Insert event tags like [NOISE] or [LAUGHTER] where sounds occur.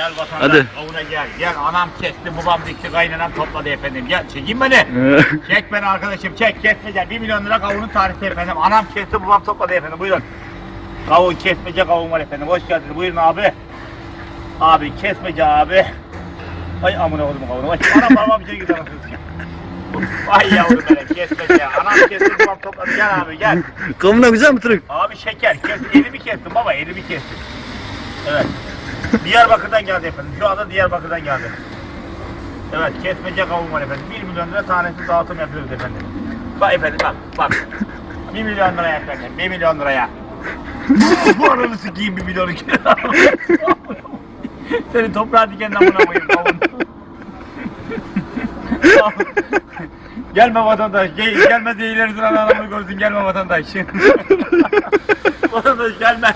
Gel vatandaş, Hadi. kavuna gel. Gel anam kesti, babam dikti, kaynanam topladı efendim. Gel çekeyim beni. [LAUGHS] çek beni arkadaşım, çek. Kesmece 1 milyon lira kavunun tarihi efendim. Anam kesti, babam topladı efendim. Buyurun. Kavun, kesmece kavun var efendim. Hoş geldiniz. Buyurun abi. Abi, kesmece abi. Ay amına koydum kavunu. Vay anam babam içeri gidiyor. Vay yavrum benim kesmece. Anam kesti, babam topladı. Gel abi gel. Kavuna güzel mi Tırık? Abi şeker. Kes, elimi kestim baba, elimi kestim. Evet. [LAUGHS] Diyarbakır'dan geldi efendim. Şu anda Diyarbakır'dan geldi. Evet, kesmece kavun var efendim. 1 milyon lira tanesi dağıtım yapıyoruz efendim. Bak efendim bak, bak. 1 milyon liraya efendim, 1 milyon liraya. Bu ananı sikeyim 1 milyon iki. Seni toprağa diken amına koyayım kavun. [LAUGHS] gelme vatandaş, gel, gelme ileri duran adamı görsün, gelme vatandaş. [LAUGHS] vatandaş gelme.